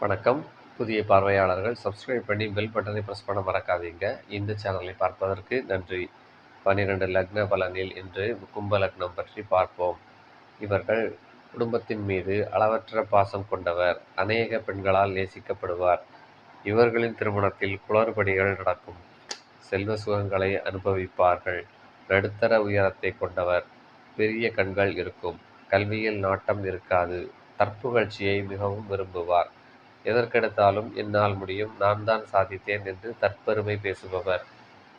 வணக்கம். புதிய பார்வையாளர்கள் சப்ஸ்கிரைப் பண்ணி பெல் பட்டனை ப்ரெஸ் பண்ண மறக்காதீங்க. இந்த சேனலை பார்ப்பதற்கு நன்றி. பன்னிரண்டு லக்ன பலனில் இன்று கும்ப லக்னம் பற்றி பார்ப்போம். இவர்கள் குடும்பத்தின் மீது அளவற்ற பாசம் கொண்டவர். அநேக பெண்களால் நேசிக்கப்படுவார். இவர்களின் திருமணத்தில் குளறுபடிகள் நடக்கும். செல்வ சுகங்களை அனுபவிப்பார்கள். நடுத்தர உயரத்தை கொண்டவர். பெரிய கண்கள் இருக்கும். கல்வியில் நாட்டம் இருக்காது. தற்புகழ்ச்சியை மிகவும் விரும்புவார். எதற்கெடுத்தாலும் என்னால் முடியும். நான் தான் சாதித்தேன் என்று தற்பெருமை பேசுபவர்.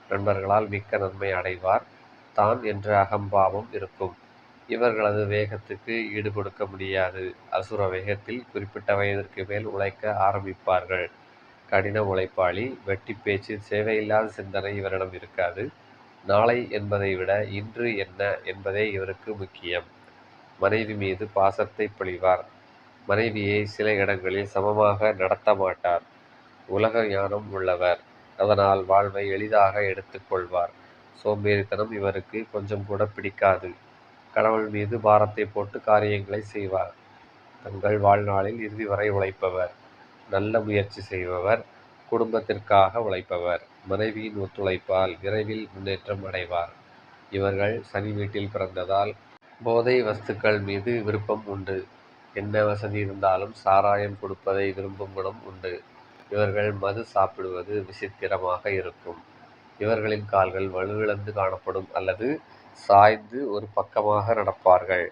நண்பர்களால் மிக்க நன்மை அடைவார். தான் என்ற அகம்பாவம் இருக்கும். இவர்களது வேகத்துக்கு ஈடுபடுக்க முடியாது. அசுர வேகத்தில் குறிப்பிட்ட வயதிற்கு மேல் உழைக்க ஆரம்பிப்பார்கள். கடின உழைப்பாளி வெட்டி பேச்சு சேவையில்லாத சிந்தனை இவரிடம் இருக்காது. நாளை என்பதை விட இன்று என்ன என்பதே இவருக்கு முக்கியம். மனைவி மீது பாசத்தை பொழிவார். மனைவியை சில இடங்களில் சமமாக நடத்த மாட்டார். உலக ஞானம் உள்ளவர். அதனால் வாழ்வை எளிதாக எடுத்துக்கொள்வார் சோம்பேறித்தனம் இவருக்கு கொஞ்சம் கூட பிடிக்காது. கடவுள் மீது பாரத்தை போட்டு காரியங்களை செய்வார். தங்கள் வாழ்நாளில் இறுதி வரை உழைப்பவர். நல்ல முயற்சி செய்பவர். குடும்பத்திற்காக உழைப்பவர். மனைவியின் ஒத்துழைப்பால் விரைவில் முன்னேற்றம் அடைவார். இவர்கள் சனி வீட்டில் பிறந்ததால் போதை வஸ்துக்கள் மீது விருப்பம் உண்டு. என்ன வசதி இருந்தாலும் சாராயம் கொடுப்பதை விரும்பும் குணம் உண்டு. இவர்கள் மது சாப்பிடுவது விசித்திரமாக இருக்கும். இவர்களின் கால்கள் வலுவிழந்து காணப்படும் அல்லது சாய்ந்து ஒரு பக்கமாக நடப்பார்கள்.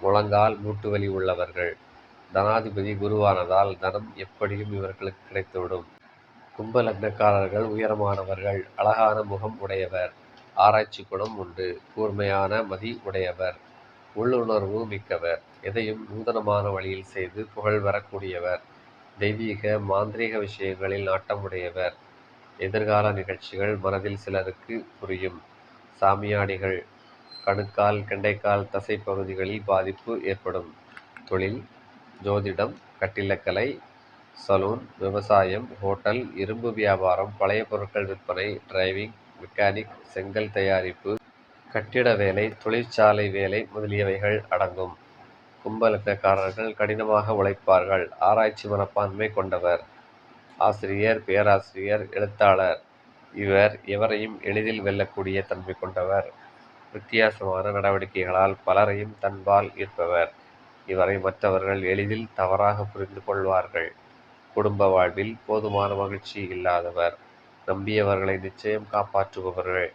முழங்கால் மூட்டு வலி உள்ளவர்கள். தனாதிபதி குருவானதால் தனம் எப்படியும் இவர்களுக்கு கிடைத்துவிடும். கும்ப லக்னக்காரர்கள் உயரமானவர்கள். அழகான முகம் உடையவர். ஆராய்ச்சி குணம் உண்டு. கூர்மையான மதி உடையவர். உள்ளுணர்வு மிக்கவர். எதையும் நூதனமான வழியில் செய்து புகழ் வரக்கூடியவர். தெய்வீக மாந்திரீக விஷயங்களில் நாட்டமுடையவர். எதிர்கால நிகழ்ச்சிகள் மனதில் சிலருக்கு புரியும். சாமியாடிகள் கணுக்கால் கெண்டைக்கால் தசை பகுதிகளில் பாதிப்பு ஏற்படும். தொழில் ஜோதிடம் கட்டிலக்கலை சலூன் விவசாயம் ஹோட்டல் இரும்பு வியாபாரம் பழைய பொருட்கள் விற்பனை டிரைவிங் மெக்கானிக் செங்கல் தயாரிப்பு கட்டிட வேலை தொழிற்சாலை வேலை முதலியவைகள் அடங்கும். கும்பலக்கக்காரர்கள் கடினமாக உழைப்பார்கள். ஆராய்ச்சி மனப்பான்மை கொண்டவர். ஆசிரியர் பேராசிரியர் எழுத்தாளர். இவர் எவரையும் எளிதில் வெல்லக்கூடிய தன்மை கொண்டவர். வித்தியாசமான நடவடிக்கைகளால் பலரையும் தன்பால் ஈர்ப்பவர். இவரை மற்றவர்கள் எளிதில் தவறாக புரிந்து கொள்வார்கள். குடும்ப வாழ்வில் போதுமான மகிழ்ச்சி இல்லாதவர். நம்பியவர்களை நிச்சயம் காப்பாற்றுபவர்கள்.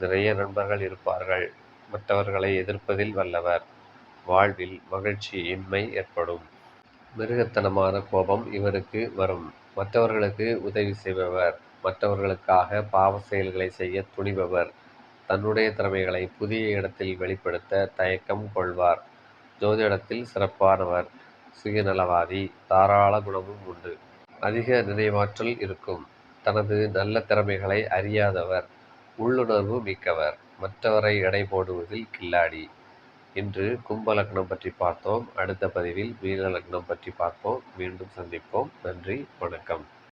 நிறைய நண்பர்கள் இருப்பார்கள். மற்றவர்களை எதிர்ப்பதில் வல்லவர். வாழ்வில் மகிழ்ச்சி இன்மை ஏற்படும். மிருகத்தனமான கோபம் இவருக்கு வரும். மற்றவர்களுக்கு உதவி செய்பவர். மற்றவர்களுக்காக பாவ செயல்களை செய்ய துணிபவர். தன்னுடைய திறமைகளை புதிய இடத்தில் வெளிப்படுத்த தயக்கம் கொள்வார். ஜோதிடத்தில் சிறப்பானவர். சுயநலவாதி. தாராள குணமும் உண்டு. அதிக நினைவாற்றல் இருக்கும். தனது நல்ல திறமைகளை அறியாதவர். உள்ளுணர்வு மிக்கவர். மற்றவரை எடை போடுவதில் கில்லாடி. இன்று கும்ப லக்னம் பற்றி பார்த்தோம். அடுத்த பதிவில் மீன லக்னம் பற்றி பார்ப்போம். மீண்டும் சந்திப்போம். நன்றி. வணக்கம்.